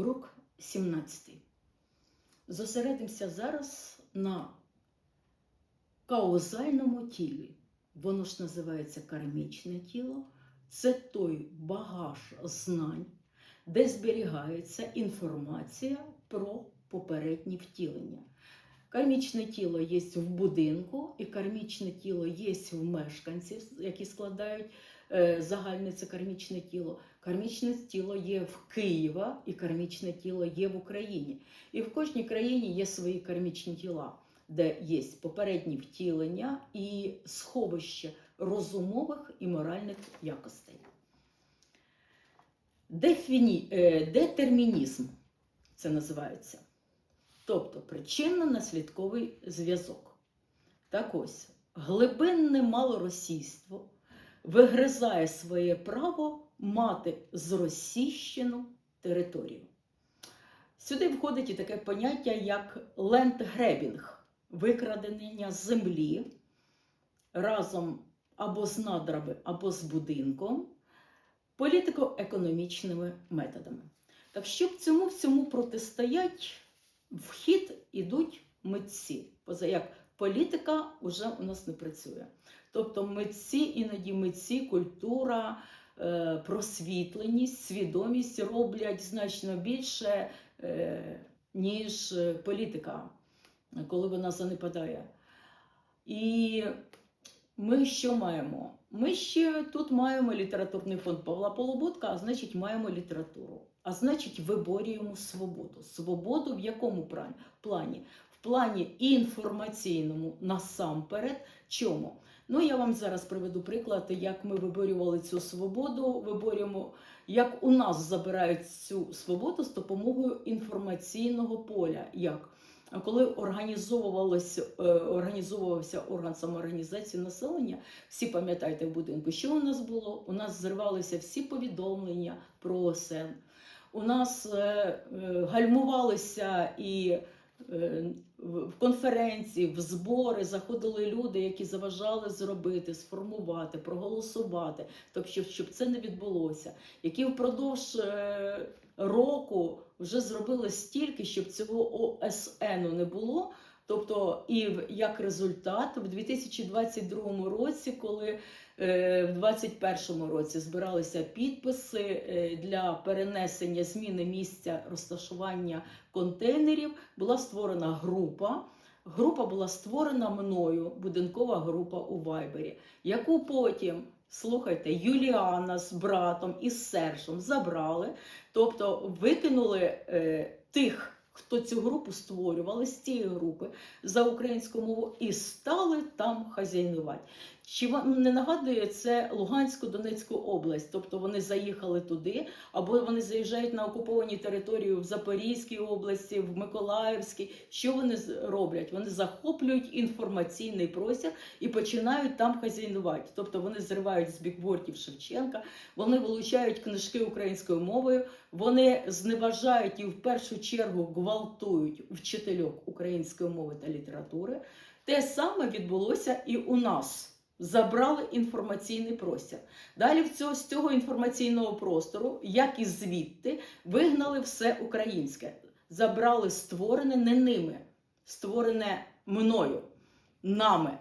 Урок 17. Зосередимося зараз на каузальному тілі. Воно ж називається кармічне тіло. Це той багаж знань, де зберігається інформація про попередні втілення. Кармічне тіло є в будинку, і кармічне тіло є в мешканців, які складають загальне це кармічне тіло. Кармічне тіло є в Києва, і кармічне тіло є в Україні. І в кожній країні є свої кармічні тіла, де є попередні втілення і сховище розумових і моральних якостей. Дефіні... е, Детермінізм це називається. Тобто причинно-наслідковий зв'язок. Так ось, глибинне малоросійство вигризає своє право мати зросійщену територію. Сюди входить і таке поняття, як лендгребінг, викрадення землі разом або з надрами, або з будинком, політико-економічними методами. Так щоб цьому всьому протистоять, в хід ідуть митці. Поза як політика вже у нас не працює. Тобто митці, іноді митці, культура, е, просвітленість, свідомість роблять значно більше, е, ніж політика, коли вона занепадає. І ми що маємо? Ми ще тут маємо літературний фонд Павла Полуботка, а значить, маємо літературу. А значить, виборюємо свободу. Свободу в якому плані? Плані інформаційному насамперед. Чому? Ну, я вам зараз приведу приклад, як ми виборювали цю свободу, виборюємо, як у нас забирають цю свободу з допомогою інформаційного поля. Як? Коли е, організовувався орган самоорганізації населення, всі пам'ятаєте в будинку, що у нас було? У нас зривалися всі повідомлення про ОСН. У нас е, е, гальмувалися і в в конференції, в збори заходили люди, які заважали зробити, сформувати, проголосувати, тобто, щоб, щоб це не відбулося, які впродовж е, року вже зробили стільки, щоб цього ОСНу не було. Тобто, і як результат, в 2022 році, коли е, в 2021 році збиралися підписи е, для перенесення зміни місця розташування контейнерів, була створена група. Група була створена мною, будинкова група у Вайбері, яку потім, слухайте, Юліана з братом і з Сершем забрали, тобто викинули е, тих, хто цю групу створювали з цієї групи за українську мову і стали там хазяйнувати. Чи вам не нагадує це Луганську Донецьку область? Тобто вони заїхали туди, або вони заїжджають на окуповані території в Запорізькій області, в Миколаївській. Що вони роблять? Вони захоплюють інформаційний простір і починають там хазяйнувати. Тобто вони зривають з бікбортів Шевченка, вони вилучають книжки українською мовою, вони зневажають і в першу чергу гвалтують вчительок української мови та літератури. Те саме відбулося і у нас. Забрали інформаційний простір. Далі в цього, з цього інформаційного простору, як і звідти, вигнали все українське. Забрали створене не ними, створене мною, нами.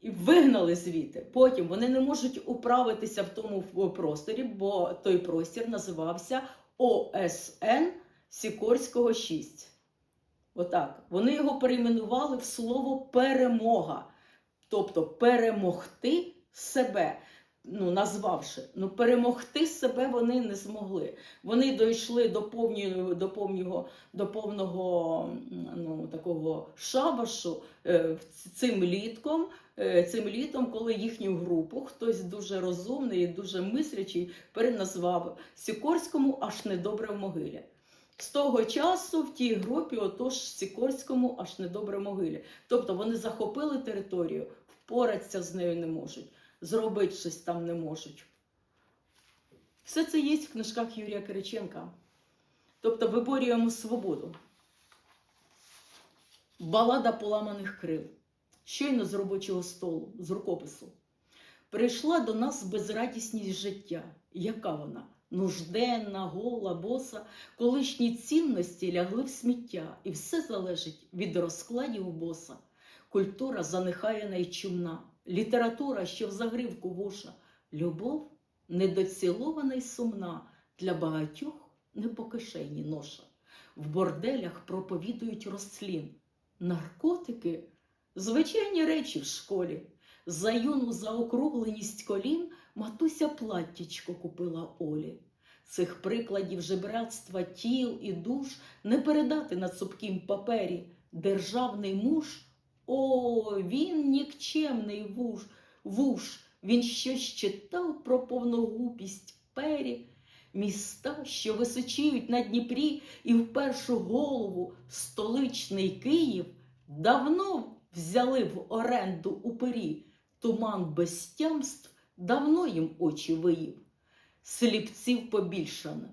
І вигнали звідти. Потім вони не можуть управитися в тому просторі, бо той простір називався ОСН Сікорського 6. Отак. Вони його перейменували в слово перемога. Тобто перемогти себе, ну, назвавши, ну перемогти себе вони не змогли. Вони дійшли до повнього, до повнього, до повного ну, такого шабашу е, цим літком, е, цим літом, коли їхню групу хтось дуже розумний і дуже мислячий переназвав Сікорському аж недобре в могилі. З того часу в тій групі, отож Сікорському аж недобре могилі. Тобто вони захопили територію, впоратися з нею не можуть, зробити щось там не можуть. Все це є в книжках Юрія Кириченка. Тобто виборюємо свободу. Балада поламаних крил. Щойно з робочого столу, з рукопису. Прийшла до нас безрадісність життя. Яка вона? нужденна, гола, боса, колишні цінності лягли в сміття, і все залежить від розкладів боса. Культура занехаяна й чумна, література, що в загривку вуша, любов недоцілована й сумна, для багатьох не по кишені ноша. В борделях проповідують розслін, наркотики звичайні речі в школі. За юну заокругленість колін матуся платтячко купила Олі. Цих прикладів жебратства тіл і душ не передати на цупкім папері. Державний муж, о, він нікчемний вуж, вуж, він щось читав про повногупість пері, міста, що височіють на Дніпрі, і в першу голову столичний Київ давно взяли в оренду упері. Туман безтямств давно їм очі виїв. Сліпців побільшано,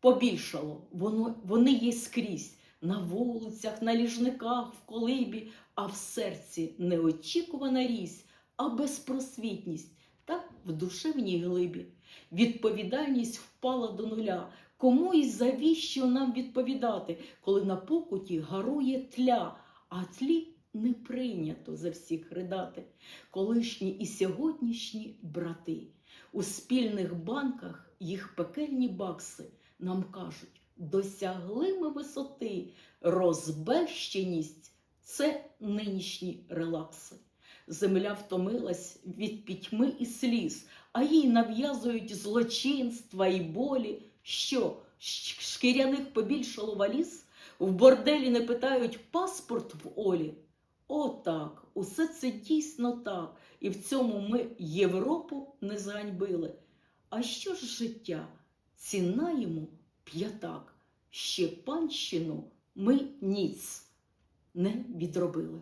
побільшало, воно, вони є скрізь, на вулицях, на ліжниках, в колибі, а в серці неочікувана рісь, а безпросвітність та в душевній глибі. Відповідальність впала до нуля. Кому і завіщо нам відповідати, коли на покуті гарує тля, а тлі не прийнято за всіх ридати. Колишні і сьогоднішні брати. У спільних банках їх пекельні бакси нам кажуть, досягли ми висоти, розбещеність це нинішні релакси. Земля втомилась від пітьми і сліз, а їй нав'язують злочинства і болі. Що, шкіряних побільшало валіз? В борделі не питають паспорт в Олі. О, так, усе це дійсно так, і в цьому ми Європу не зганьбили. А що ж життя? Ціна йому п'ятак, ще панщину ми ніц не відробили.